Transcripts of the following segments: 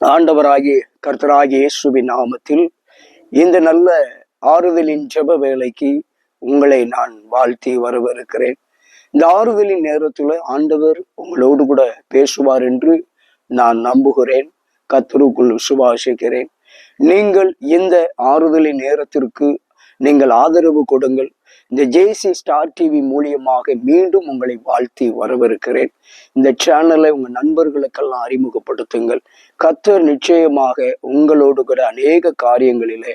ஆண்டவராகிய கர்த்தராகிய இயேசுவின் நாமத்தில் இந்த நல்ல ஆறுதலின் ஜெப வேலைக்கு உங்களை நான் வாழ்த்தி வரவிருக்கிறேன் இந்த ஆறுதலின் நேரத்தில் ஆண்டவர் உங்களோடு கூட பேசுவார் என்று நான் நம்புகிறேன். கத்தருக்குள் விசுவாசிக்கிறேன். நீங்கள் இந்த ஆறுதலின் நேரத்திற்கு நீங்கள் ஆதரவு கொடுங்கள். இந்த ஜேசி ஸ்டார் டிவி மூலியமாக மீண்டும் உங்களை வாழ்த்தி வரவிருக்கிறேன் இந்த சேனலை உங்கள் நண்பர்களுக்கெல்லாம் அறிமுகப்படுத்துங்கள். கத்தர் நிச்சயமாக உங்களோடு கூட அநேக காரியங்களிலே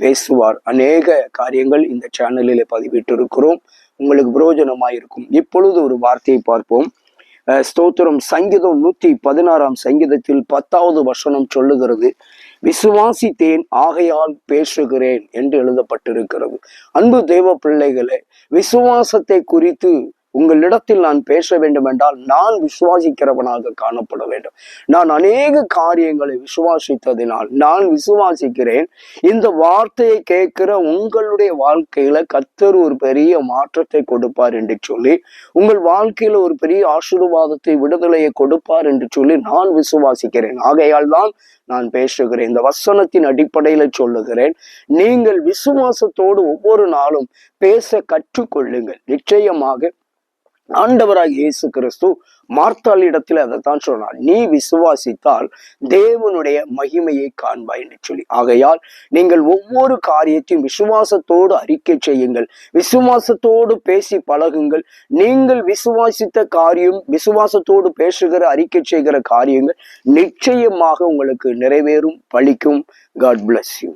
பேசுவார். அநேக காரியங்கள் இந்த சேனலிலே பதிவிட்டு இருக்கிறோம் உங்களுக்கு பிரயோஜனமாயிருக்கும் இப்பொழுது ஒரு வார்த்தையை பார்ப்போம். ஸ்தோத்திரம் சங்கீதம் நூத்தி பதினாறாம் சங்கீதத்தில் பத்தாவது வசனம் சொல்லுகிறது. விசுவாசித்தேன் ஆகையால் பேசுகிறேன் என்று எழுதப்பட்டிருக்கிறது. அன்பு தெய்வ பிள்ளைகளே விசுவாசத்தை குறித்து உங்களிடத்தில் நான் பேச வேண்டும் என்றால் நான் விசுவாசிக்கிறவனாக காணப்பட வேண்டும். நான் அநேக காரியங்களை விசுவாசித்ததினால் நான் விசுவாசிக்கிறேன். இந்த வார்த்தையை கேட்கிற உங்களுடைய வாழ்க்கையில கத்தர் ஒரு பெரிய மாற்றத்தை கொடுப்பார் என்று சொல்லி உங்கள் வாழ்க்கையில ஒரு பெரிய ஆசீர்வாதத்தை விடுதலையை கொடுப்பார் என்று சொல்லி நான் விசுவாசிக்கிறேன். ஆகையால் தான் நான் பேசுகிறேன். இந்த வசனத்தின் அடிப்படையில சொல்லுகிறேன். நீங்கள் விசுவாசத்தோடு ஒவ்வொரு நாளும் பேச கற்றுக்கொள்ளுங்கள். நிச்சயமாக ஆண்டவராக இயேசு கிறிஸ்து மார்த்தாள் இடத்துல அதைத்தான் சொன்னார் நீ விசுவாசித்தால் தேவனுடைய மகிமையை காண்பாய் என்று சொல்லி. ஆகையால் நீங்கள் ஒவ்வொரு காரியத்தையும் விசுவாசத்தோடு அறிக்கை செய்யுங்கள். விசுவாசத்தோடு பேசி பழகுங்கள். நீங்கள் விசுவாசித்த காரியம் விசுவாசத்தோடு பேசுகிற அறிக்கை செய்கிற காரியங்கள் நிச்சயமாக உங்களுக்கு நிறைவேறும் பழிக்கும். God bless you